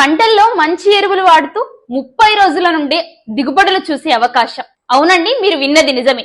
పంటల్లో మంచి ఎరువులు వాడుతూ ముప్పై రోజుల నుండి దిగుబడులు చూసే అవకాశం. అవునండి మీరు విన్నది నిజమే.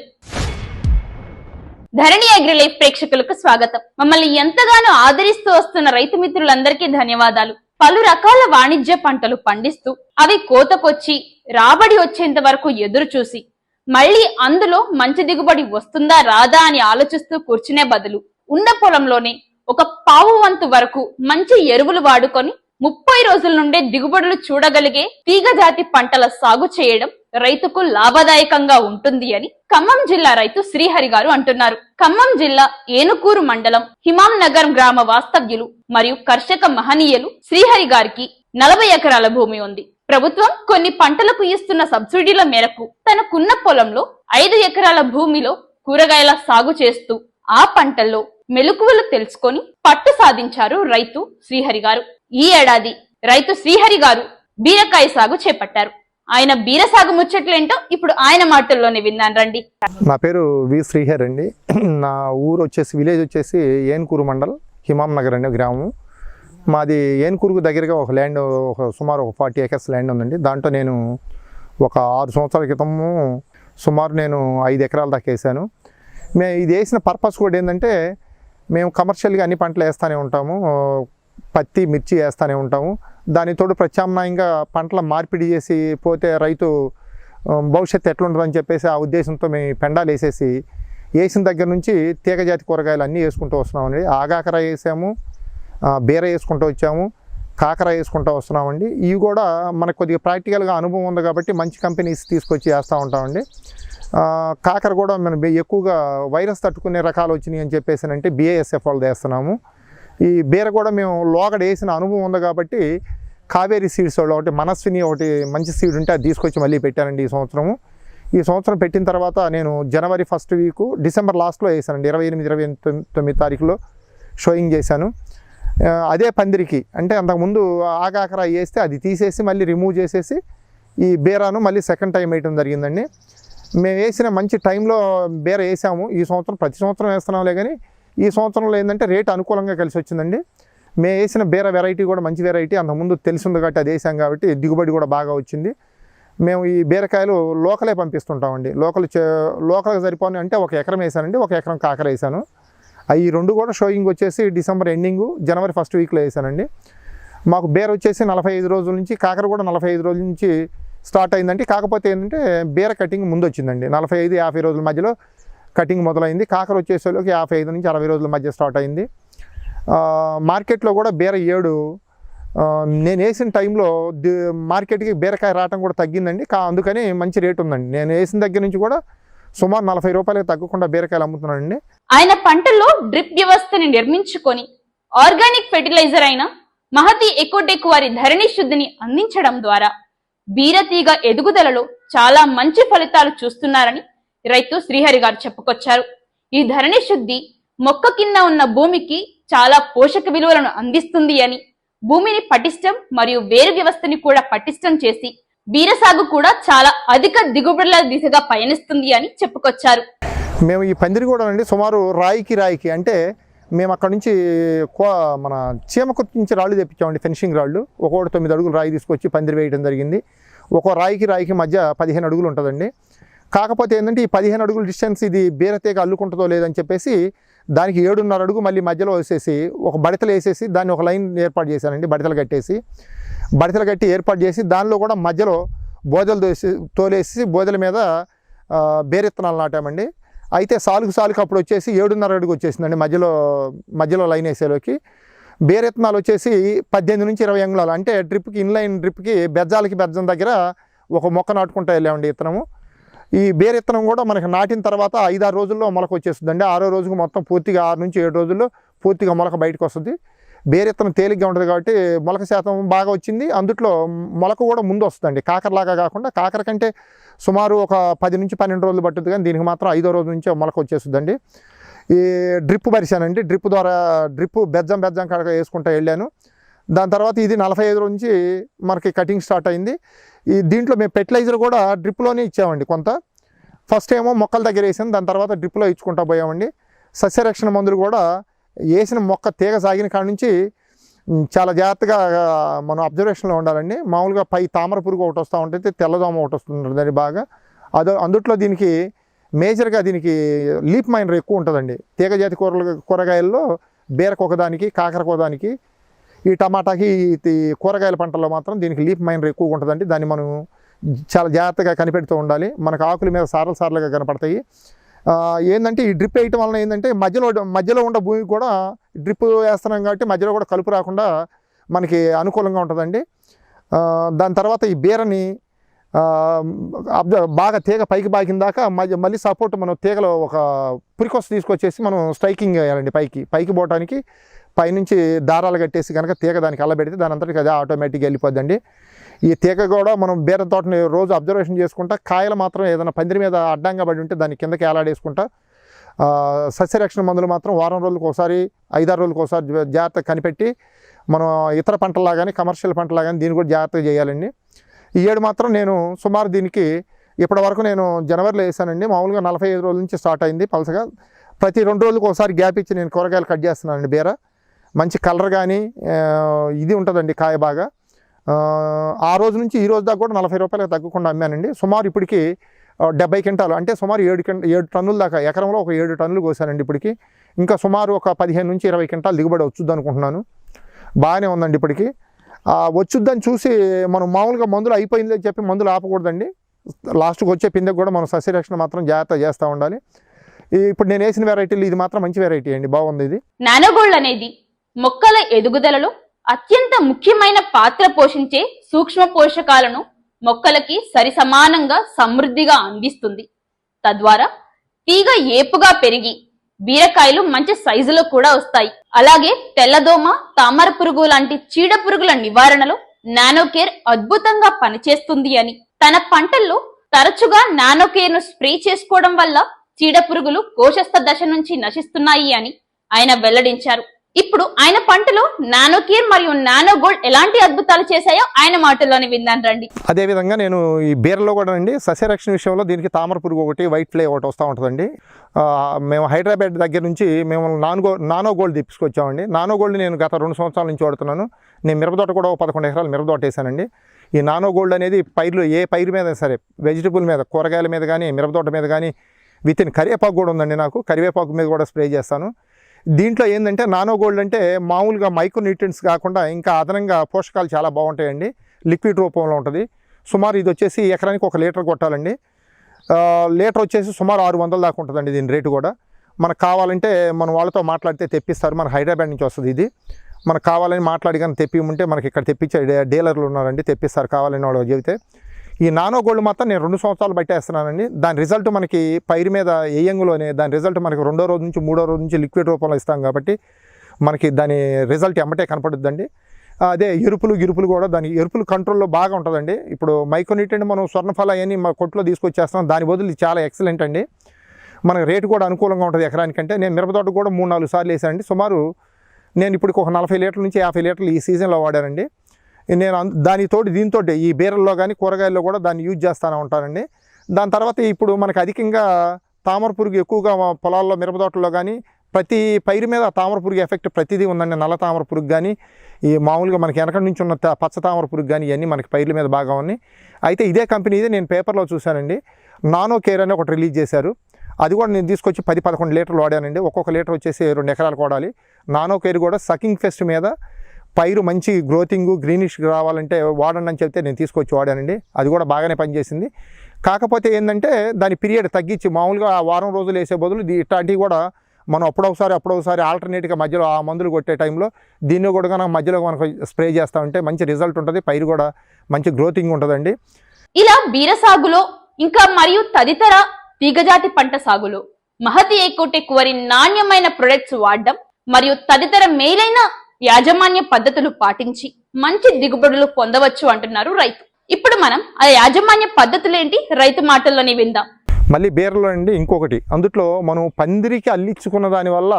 ధరణి అగ్రిలైఫ్ ప్రేక్షకులకు స్వాగతం. మమ్మల్ని ఎంతగానో ఆదరిస్తూ వస్తున్న రైతు మిత్రులందరికీ ధన్యవాదాలు. పలు రకాల వాణిజ్య పంటలు పండిస్తూ అవి కోతకొచ్చి రాబడి వచ్చేంత వరకు ఎదురు చూసి మళ్ళీ అందులో మంచి దిగుబడి వస్తుందా రాదా అని ఆలోచిస్తూ కూర్చునే బదులు ఉన్న పొలంలోనే ఒక పావు వంతు వరకు మంచి ఎరువులు వాడుకొని ముప్పై రోజుల నుండే దిగుబడులు చూడగలిగే తీగ జాతి పంటల సాగు చేయడం రైతుకు లాభదాయకంగా ఉంటుంది అని ఖమ్మం జిల్లా రైతు శ్రీహరి గారు అంటున్నారు. ఖమ్మం జిల్లా ఏనుకూరు మండలం హిమాం నగర్ గ్రామ వాస్తవ్యులు మరియు కర్షక మహనీయులు శ్రీహరి గారికి నలభై ఎకరాల భూమి ఉంది. ప్రభుత్వం కొన్ని పంటలకు ఇస్తున్న సబ్సిడీల మేరకు తనకున్న పొలంలో ఐదు ఎకరాల భూమిలో కూరగాయల సాగు చేస్తూ ఆ పంటల్లో మెలకువలు తెలుసుకొని పట్టు సాధించారు రైతు శ్రీహరి గారు. ఈ ఏడాది రైతు శ్రీహరి గారు బీరకాయ సాగు చేపట్టారు. ఆయన బీర సాగు ముచ్చట్లేంటో ఇప్పుడు ఆయన మాటల్లోనే విన్నాను రండి. నా పేరు వి శ్రీహర్ అండి. నా ఊరు వచ్చేసి విలేజ్ వచ్చేసి ఏన్కూరు మండల్ హిమాం నగర్ అనే గ్రామం. మాది ఏన్కూరుకు దగ్గరగా ఒక ల్యాండ్ ఒక సుమారు ఒక ఫార్టీ ఎకర్స్ ల్యాండ్ ఉందండి. దాంట్లో నేను ఒక ఆరు సంవత్సరాల క్రితము సుమారు నేను ఐదు ఎకరాల దాకా వేసాను. మే ఇది వేసిన పర్పస్ కూడా ఏంటంటే మేము కమర్షియల్గా అన్ని పంటలు వేస్తూనే ఉంటాము. పత్తి మిర్చి వేస్తూనే ఉంటాము. దానితోడు ప్రత్యామ్నాయంగా పంటల మార్పిడి చేసి పోతే రైతు భవిష్యత్తు ఎట్లుంటుందని చెప్పేసి ఆ ఉద్దేశంతో మేము పెండాలు వేసేసి వేసిన దగ్గర నుంచి తీగజాతి కూరగాయలు అన్నీ వేసుకుంటూ వస్తున్నామండి. ఆగాకర వేసాము బీర వేసుకుంటూ వచ్చాము కాకర వేసుకుంటూ వస్తున్నామండి. ఇవి కూడా మనకు కొద్దిగా ప్రాక్టికల్గా అనుభవం ఉంది కాబట్టి మంచి కంపెనీస్ తీసుకొచ్చి వేస్తూ ఉంటామండి. కాకర కూడా మనం ఎక్కువగా వైరస్ తట్టుకునే రకాలు వచ్చినాయి అని చెప్పేసి అంటే బిఏఎస్ఎఫ్ వాళ్ళు వేస్తున్నాము. ఈ బీర కూడా మేము లోగడ వేసిన అనుభవం ఉంది కాబట్టి కావేరీ సీడ్స్ వాళ్ళు ఒకటి మనస్విని ఒకటి మంచి సీడ్ ఉంటే అది తీసుకొచ్చి మళ్ళీ పెట్టానండి ఈ సంవత్సరము. ఈ సంవత్సరం పెట్టిన తర్వాత నేను జనవరి ఫస్ట్ వీక్ డిసెంబర్ లాస్ట్లో వేసానండి. ఇరవై ఎనిమిది ఇరవై తొమ్మిది తారీఖులో షోయింగ్ చేశాను. అదే పందిరికి అంటే అంతకుముందు ఆగాకర వేస్తే అది తీసేసి మళ్ళీ రిమూవ్ చేసేసి ఈ బీరాను మళ్ళీ సెకండ్ టైం వేయటం జరిగిందండి. మేము వేసిన మంచి టైంలో బీర వేసాము. ఈ సంవత్సరం ప్రతి సంవత్సరం వేస్తున్నాంలే కానీ ఈ సంవత్సరంలో ఏంటంటే రేట్ అనుకూలంగా కలిసి వచ్చిందండి. మేము వేసిన బీర వెరైటీ కూడా మంచి వెరైటీ అంతకుముందు తెలిసింది కాబట్టి అది వేసాం కాబట్టి దిగుబడి కూడా బాగా వచ్చింది. మేము ఈ బీరకాయలు లోకలే పంపిస్తుంటామండి. లోకల్ చే లోకల్కి సరిపోయి అంటే ఒక ఎకరం వేసానండి ఒక ఎకరం కాకర వేసాను. అవి ఈ రెండు కూడా షోయింగ్ వచ్చేసి డిసెంబర్ ఎండింగ్ జనవరి ఫస్ట్ వీక్లో వేసానండి. మాకు బీర వచ్చేసి నలభై ఐదు రోజుల నుంచి కాకర కూడా నలభై ఐదు రోజుల నుంచి స్టార్ట్ అయిందండి. కాకపోతే ఏంటంటే బీర కటింగ్ ముందు వచ్చిందండి. నలభై ఐదు యాభై రోజుల మధ్యలో కటింగ్ మొదలైంది. కాకర వచ్చేసేలోకి యాభై ఐదు నుంచి అరవై రోజుల మధ్య స్టార్ట్ అయింది. మార్కెట్లో కూడా బీర ఏడు నేను వేసిన టైంలో మార్కెట్కి బీరకాయ రావటం కూడా తగ్గిందండి. కా అందుకని మంచి రేట్ ఉందండి. నేను వేసిన దగ్గర నుంచి కూడా సుమారు నలభై రూపాయలకు తగ్గకుండా బీరకాయలు అమ్ముతున్నానండి. ఆయన పంటల్లో డ్రిప్ వ్యవస్థని నిర్మించుకొని ఆర్గానిక్ ఫెర్టిలైజర్ అయిన మహతి ఎకోటెక్ వారి ధరణి శుద్ధిని అందించడం ద్వారా బీరతీగ ఎదుగుదలలో చాలా మంచి ఫలితాలు చూస్తున్నారని రైతు శ్రీహరి గారు చెప్పుకొచ్చారు. ఈ ధరణి శుద్ధి మొక్క కింద ఉన్న భూమికి చాలా పోషక విలువలను అందిస్తుంది అని భూమిని పటిష్టం మరియు వేరు వ్యవస్థని కూడా పటిష్టం చేసి బీర సాగు కూడా చాలా అధిక దిగుబడుల దిశగా పయనిస్తుంది అని చెప్పుకొచ్చారు. మేము ఈ పందిరి కూడా అండి సుమారు రాయికి రాయికి అంటే మేము అక్కడ నుంచి కో మన చీమకుర్తి నుంచి రాళ్ళు తెప్పించామండి ఫెన్షింగ్ రాళ్ళు. ఒక్కొక్కటి తొమ్మిది అడుగులు రాయి తీసుకొచ్చి పందిరి వేయడం జరిగింది. ఒక్కో రాయికి రాయికి మధ్య పదిహేను అడుగులు ఉంటుందండి. కాకపోతే ఏంటంటే ఈ పదిహేను అడుగుల డిస్టెన్స్ ఇది బీరతీగ అల్లుకుంటుందో లేదని చెప్పేసి దానికి ఏడున్నర అడుగు మళ్ళీ మధ్యలో వేసేసి ఒక బడితలు వేసేసి దాన్ని ఒక లైన్ ఏర్పాటు చేశానండి బడితలు కట్టేసి. బడితలు కట్టి ఏర్పాటు చేసి దానిలో కూడా మధ్యలో బోదలు తోసి తోలేసి బోదల మీద బేరెత్తనాలు నాటామండి. అయితే సాలుకు సాలుకు అప్పుడు వచ్చేసి ఏడున్నర అడుగు వచ్చేసిందండి మధ్యలో మధ్యలో లైన్ వేసేలోకి. బేరెత్తనాలు వచ్చేసి పద్దెనిమిది నుంచి ఇరవై అంగుళాలు. అంటే డ్రిప్కి ఇన్లైన్ డ్రిప్కి బెజ్జాలకి బెజ్జం దగ్గర ఒక మొక్క నాటుకుంటూ వెళ్ళామండి ఇతనము ఈ బేర్ ఇత్తనం కూడా మనకి నాటిన తర్వాత ఐదారు రోజుల్లో మొలక వచ్చేస్తుందండి. ఆరో రోజుకు మొత్తం పూర్తిగా ఆరు నుంచి ఏడు రోజుల్లో పూర్తిగా మొలక బయటకు వస్తుంది. బేర్ ఇత్తనం తేలిగ్గా ఉంటుంది కాబట్టి మొలక శాతం బాగా వచ్చింది. అందుట్లో మొలక కూడా ముందు వస్తుందండి. కాకరలాగా కాకుండా కాకర కంటే సుమారు ఒక పది నుంచి పన్నెండు రోజులు పట్టుద్ది కానీ దీనికి మాత్రం ఐదో రోజు నుంచి మొలక వచ్చేస్తుందండి. ఈ డ్రిప్ పరిశానండి. డ్రిప్ ద్వారా డ్రిప్ బెజ్జం బెజ్జం కడగ వేసుకుంటూ వెళ్ళాను. దాని తర్వాత ఇది నలభై ఐదు నుంచి మనకి కటింగ్ స్టార్ట్ అయింది. ఈ దీంట్లో మేము ఫెర్టిలైజర్ కూడా డ్రిప్లోనే ఇచ్చామండి కొంత. ఫస్ట్ ఏమో మొక్కల దగ్గర వేసాం దాని తర్వాత డ్రిప్లో ఇచ్చుకుంటా పోయామండి. సస్యరక్షణ మందులు కూడా వేసిన మొక్క తీగ సాగిన కాడ నుంచి చాలా జాగ్రత్తగా మనం అబ్జర్వేషన్లో ఉండాలండి. మామూలుగా పై తామర పురుగు ఒకటి వస్తూ ఉంటుంది తెల్లదోమ ఒకటి వస్తుంటుందండి బాగా. అదో అందుట్లో దీనికి మేజర్గా దీనికి లీప్ మైనర్ ఎక్కువ ఉంటుందండి. తీగజాతి కూరలు కూరగాయల్లో బీరకొకదానికి కాకరకోదానికి ఈ టమాటాకి కూరగాయల పంటల్లో మాత్రం దీనికి లీఫ్ మైనర్ ఎక్కువగా ఉంటుందండి దాన్ని మనం చాలా జాగ్రత్తగా కనిపెడుతూ ఉండాలి. మనకు ఆకుల మీద సారలు సారలుగా కనపడతాయి. ఏంటంటే ఈ డ్రిప్ వేయటం వలన ఏంటంటే మధ్యలో మధ్యలో ఉన్న భూమికి కూడా డ్రిప్ వేస్తున్నాం కాబట్టి మధ్యలో కూడా కలుపు రాకుండా మనకి అనుకూలంగా ఉంటుందండి. దాని తర్వాత ఈ బీరని బాగా తీగ పైకి బాకిన దాకా మధ్య మళ్ళీ సపోర్ట్ మనం తీగలో ఒక పురికొస్త తీసుకొచ్చేసి మనం స్ట్రైకింగ్ వేయాలండి పైకి. పైకి పోవటానికి పైనుంచి దారాలు కట్టేసి కనుక తీగ దానికి అల్లబెడితే దాని అంతటికి అదే ఆటోమేటిక్గా వెళ్ళిపోద్దండి. ఈ తీగ కూడా మనం బీర తోటని రోజు అబ్జర్వేషన్ చేసుకుంటా కాయలు మాత్రం ఏదైనా పందిరి మీద అడ్డంగా పడి ఉంటే దాన్ని కిందకి ఏలాడేసుకుంటా సస్యరక్షణ మందులు మాత్రం వారం రోజులకు ఒకసారి ఐదారు రోజులకు ఒకసారి జాగ్రత్త జాగ్రత్తగా కనిపెట్టి మనం ఇతర పంటలాగానే కమర్షియల్ పంటలాగానే దీన్ని కూడా జాగ్రత్తగా చేయాలండి. ఈ ఏడు మాత్రం నేను సుమారు దీనికి ఇప్పటి వరకు నేను జనవరిలో వేసానండి. మామూలుగా నలభై ఐదు రోజుల నుంచి స్టార్ట్ అయింది పలసగా. ప్రతి రెండు రోజులకు ఒకసారి గ్యాప్ ఇచ్చి నేను కూరగాయలు కట్ చేస్తున్నానండి బీర. మంచి కలర్ కానీ ఇది ఉంటుందండి కాయ బాగా. ఆ, రోజు నుంచి ఈ రోజు దాకా కూడా నలభై రూపాయలకు తగ్గకుండా అమ్మానండి. సుమారు ఇప్పటికి డెబ్బై క్వింటాలు అంటే సుమారు ఏడు ఏడు టన్నుల దాకా ఎకరంలో ఒక ఏడు టన్నులు కోసానండి ఇప్పటికి. ఇంకా సుమారు ఒక పదిహేను నుంచి ఇరవై క్వింటాలు దిగుబడి వచ్చుద్ది అనుకుంటున్నాను. బాగానే ఉందండి ఇప్పటికి. వచ్చుద్దని చూసి మనం మామూలుగా మందులు అయిపోయిందని అని చెప్పి మందులు ఆపకూడదండి. లాస్ట్కి వచ్చే పిందెకి కూడా మనం సస్యరక్షణ మాత్రం జాగ్రత్త చేస్తూ ఉండాలి. ఇప్పుడు నేను వేసిన వెరైటీలు ఇది మాత్రం మంచి వెరైటీ అండి. బాగుంది ఇది. నానోగోల్డ్ అనేది మొక్కల ఎదుగుదలలో అత్యంత ముఖ్యమైన పాత్ర పోషించే సూక్ష్మ పోషకాలను మొక్కలకి సరిసమానంగా సమృద్ధిగా అందిస్తుంది. తద్వారా తీగ ఏపుగా పెరిగి బీరకాయలు మంచి సైజులో కూడా వస్తాయి. అలాగే తెల్లదోమ తామర పురుగు లాంటి చీడ పురుగుల నివారణలో నానోకేర్ అద్భుతంగా పనిచేస్తుంది అని. తన పంటల్లో తరచుగా నానోకేర్ను స్ప్రే చేసుకోవడం వల్ల చీడ పురుగులు కోశస్థ దశ నుంచి నశిస్తున్నాయి అని ఆయన వెల్లడించారు. ఇప్పుడు ఆయన పంటలో నానోకేర్ మరియు నానో గోల్డ్ ఎలాంటి అద్భుతాలు చేశాయో ఆయన మాటల్లోనే విందాం రండి. అదేవిధంగా నేను ఈ బీరలో కూడా అండి సస్యరక్షణ విషయంలో దీనికి తామర పురుగు ఒకటి వైట్ ఫ్లై ఒకటి వస్తూ ఉంటుందండి. మేము హైదరాబాద్ దగ్గర నుంచి మేము నాన్గో నానో గోల్డ్ తెప్పించుకొచ్చామండి. నానో గోల్డ్ నేను గత రెండు సంవత్సరాల నుంచి వాడుతున్నాను. నేను మిరపతోట కూడా ఒక పదకొండు ఎకరాలు మిరపతోట వేసానండి. ఈ నానో గోల్డ్ అనేది పైర్లు ఏ పైరు మీద సరే వెజిటబుల్ మీద కూరగాయల మీద కానీ మిరపతోట మీద కానీ విత్ ఇన్ కరివేపాకు కూడా ఉందండి నాకు. కరివేపాకు మీద కూడా స్ప్రే చేస్తాను. దీంట్లో ఏంటంటే నానో గోల్డ్ అంటే మామూలుగా మైక్రో న్యూట్రియన్స్ కాకుండా ఇంకా అదనంగా పోషకాలు చాలా బాగుంటాయండి. లిక్విడ్ రూపంలో ఉంటుంది. సుమారు ఇది వచ్చేసి ఎకరానికి ఒక లీటర్ కొట్టాలండి. లీటర్ వచ్చేసి సుమారు ఆరు వందల దాకా ఉంటుందండి దీని రేటు కూడా. మనకు కావాలంటే మన వాళ్ళతో మాట్లాడితే తెప్పిస్తారు. మన హైదరాబాద్ నుంచి వస్తుంది ఇది. మనకు కావాలని మాట్లాడి కానీ తెప్పిమంటే మనకి ఇక్కడ తెప్పించే డీలర్లు ఉన్నారండి. తెప్పిస్తారు. కావాలని వాళ్ళు చెబితే ఈ నానో గోల్డ్ మాత్రం నేను రెండు సంవత్సరాలు పట్టేస్తున్నానండి దాని రిజల్ట్ మనకి పైరు మీద ఏయంగులోనే దాని రిజల్ట్ మనకి రెండో రోజు నుంచి మూడో రోజు నుంచి లిక్విడ్ రూపంలో ఇస్తాం కాబట్టి మనకి దాని రిజల్ట్ ఎమ్మటే కనపడుద్దండి అదే ఎరుపులు గిరుపులు కూడా దాని ఎరుపులు కంట్రోల్లో బాగా ఉంటుందండి. ఇప్పుడు మైక్రోనిట్ మనం స్వర్ణఫల అవన్నీ మా కొట్లో తీసుకొచ్చేస్తాం దాని బదులు చాలా ఎక్సలెంట్ అండి. మనకి రేటు కూడా అనుకూలంగా ఉంటుంది ఎకరానికంటే. నేను మిరపతోట కూడా మూడు నాలుగు సార్లు వేసానండి. సుమారు నేను ఇప్పుడు ఒక నలభై లీటర్ల నుంచి యాభై లీటర్లు ఈ సీజన్లో వాడానండి. నేను దానితోటి దీంతో ఈ బీరల్లో కానీ కూరగాయల్లో కూడా దాన్ని యూజ్ చేస్తూనే ఉంటానండి. దాని తర్వాత ఇప్పుడు మనకి అధికంగా తామర పురుగు ఎక్కువగా పొలాల్లో పొలాల్లో మిరపతోటల్లో కానీ ప్రతి పైరు మీద తామర పురుగు ఎఫెక్ట్ ప్రతిదీ ఉందండి. నల్ల తామర పురుగు కానీ ఈ మామూలుగా మనకి వెనక నుంచి ఉన్న పచ్చ తామర పురుగు కానీ ఇవన్నీ మనకి పైర్ల మీద బాగా ఉన్నాయి. అయితే ఇదే కంపెనీదే నేను పేపర్లో చూశానండి. నానో కేర్ అని ఒకటి రిలీజ్ చేశారు. అది కూడా నేను తీసుకొచ్చి పది పదకొండు లీటర్లు వాడానండి. ఒక్కొక్క లీటర్ వచ్చేసి రెండు ఎకరాలు కొడాలి నానో కేర్ కూడా సకింగ్ ఫెస్ట్ మీద పైరు మంచి గ్రోతింగ్ గ్రీనిష్ రావాలంటే వాడండి అని చెప్తే నేను తీసుకొచ్చి వాడానండి. అది కూడా బాగానే పనిచేసింది. కాకపోతే ఏంటంటే దాని పీరియడ్ తగ్గించి మామూలుగా ఆ వారం రోజులు వేసే బదులు ఇట్లాంటివి కూడా మనం అప్పుడొకసారి అప్పుడొకసారి ఆల్టర్నేట్గా మధ్యలో ఆ మందులు కొట్టే టైంలో దీన్ని కూడా కనుక మధ్యలో మనకు స్ప్రే చేస్తూ ఉంటే మంచి రిజల్ట్ ఉంటుంది. పైరు కూడా మంచి గ్రోతింగ్ ఉంటుందండి. ఇలా బీర సాగులో ఇంకా మరియు తదితర తీగజాతి పంట సాగులో మహతి ఏకోటెక్ వరి నాణ్యమైన ప్రొడక్ట్స్ వాడడం మరియు తదితర మేలైన యాజమాన్య పద్ధతులు పాటించి మంచి దిగుబడులు పొందవచ్చు అంటున్నారు రైతు. ఇప్పుడు మనం ఆ యాజమాన్య పద్ధతులేంటి? రైతు మాటల్లోనే విందాం. మళ్ళీ బీరలో అండి ఇంకొకటి. అందుట్లో మనం పందిరికి అల్లించుకున్న దానివల్ల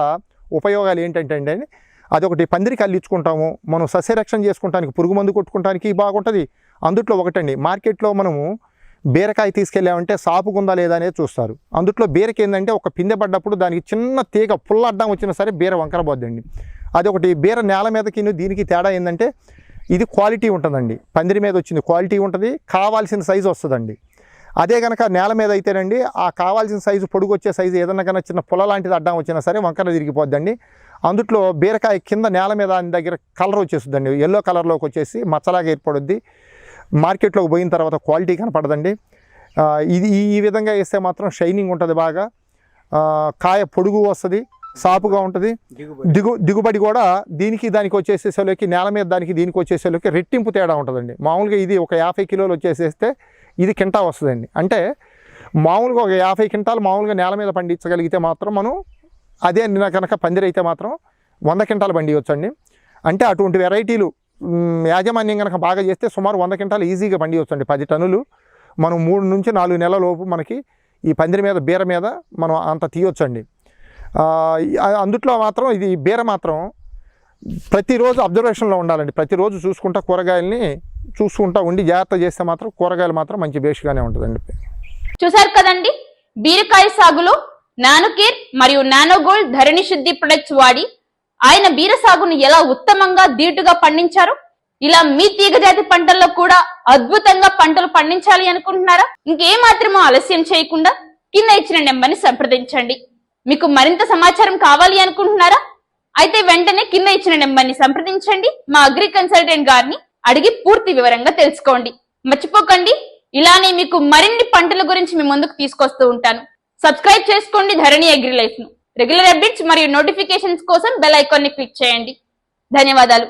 ఉపయోగాలు ఏంటంటే అండి? అదొకటి. పందిరికి అల్లించుకుంటాము. మనం సస్యరక్షణ చేసుకుంటానికి పురుగు మందు కొట్టుకుంటానికి బాగుంటుంది. అందుట్లో ఒకటండి. మార్కెట్లో మనము బీరకాయ తీసుకెళ్ళామంటే సాపుకుందా లేదా అనేది చూస్తారు. అందుట్లో బీరకి ఏంటంటే ఒక పిందె పడ్డప్పుడు దానికి చిన్న తీగ పుల్ల అడ్డం వచ్చినా సరే బీర వంకర పోద్దండి. అదొకటి బీర నేల మీదకి దీనికి తేడా ఏంటంటే ఇది క్వాలిటీ ఉంటుందండి. పందిరి మీద వచ్చింది క్వాలిటీ ఉంటుంది కావాల్సిన సైజు వస్తుందండి. అదే కనుక నేల మీద అయితేనండి ఆ కావాల్సిన సైజు పొడుగు వచ్చే సైజు ఏదన్నా కన్నా చిన్న పొల లాంటిది అడ్డం వచ్చినా సరే వంకర తిరిగిపోద్దండి అందుట్లో బీరకాయ కింద నేల మీద దాని దగ్గర కలర్ వచ్చేస్తుందండి. ఎల్లో కలర్లోకి వచ్చేసి మచ్చలాగా ఏర్పడుద్ది. మార్కెట్లోకి పోయిన తర్వాత క్వాలిటీ కనపడదండి. ఇది ఈ- విధంగా వేస్తే మాత్రం షైనింగ్ ఉంటుంది బాగా. కాయ పొడుగు వస్తుంది. సాపుగా ఉంటుంది. దిగు దిగుబడి కూడా దీనికి దానికి వచ్చేసేసరికి నేల మీద దానికి దీనికి వచ్చేసేలోకి రెట్టింపు తేడా ఉంటుందండి. మామూలుగా ఇది ఒక యాభై కిలోలు వచ్చేసేస్తే ఇది కింటా వస్తుందండి. అంటే మామూలుగా ఒక యాభై క్వింటాలు మామూలుగా నేల మీద పండించగలిగితే మాత్రం మనం అదే నిన్న కనుక పందిరైతే మాత్రం వంద క్వింటాలు పండియొచ్చండి. అంటే అటువంటి వెరైటీలు యాజమాన్యం కనుక బాగా చేస్తే సుమారు వంద క్వింటాలు ఈజీగా పండియొచ్చండి. పది టన్నులు మనం మూడు నుంచి నాలుగు నెలల లోపు మనకి ఈ పందిరి మీద బీర మీద మనం అంత తీయొచ్చండి. అందుట్లో మాత్రం ఇది బీర మాత్రం ప్రతిరోజు అబ్జర్వేషన్లో ఉండాలండి. ప్రతిరోజు చూసుకుంటా కూరగాయల్ని చూసుకుంటా ఉండి జాగ్రత్త చేస్తే మాత్రం కూరగాయలు మాత్రం మంచి బేషుగానే ఉంటుందండి. చూసారు కదండి? బీరకాయ సాగులో నానోకేర్ మరియు నానోగోల్డ్ ధరణి శుద్ధి ప్రొడక్ట్స్ వాడి ఆయన బీర సాగును ఎలా ఉత్తమంగా దీటుగా పండించారు? ఇలా మీ తీగజాతి పంటల్లో కూడా అద్భుతంగా పంటలు పండించాలి అనుకుంటున్నారా? ఇంకే మాత్రమో ఆలస్యం చేయకుండా కింద ఇచ్చిన నెంబర్ని సంప్రదించండి. మీకు మరింత సమాచారం కావాలి అనుకుంటున్నారా? అయితే వెంటనే కింద ఇచ్చిన నెంబర్ని సంప్రదించండి. మా అగ్రి కన్సల్టెంట్ గారిని అడిగి పూర్తి వివరంగా తెలుసుకోండి. మర్చిపోకండి. ఇలానే మీకు మరిన్ని పంటల గురించి మీ ముందుకు తీసుకొస్తూ ఉంటాను. సబ్స్క్రైబ్ చేసుకోండి ధరణి అగ్రి లైఫ్ను రెగ్యులర్ అప్డేట్స్ మరియు నోటిఫికేషన్స్ కోసం బెల్ ఐకాన్ని క్లిక్ చేయండి. ధన్యవాదాలు.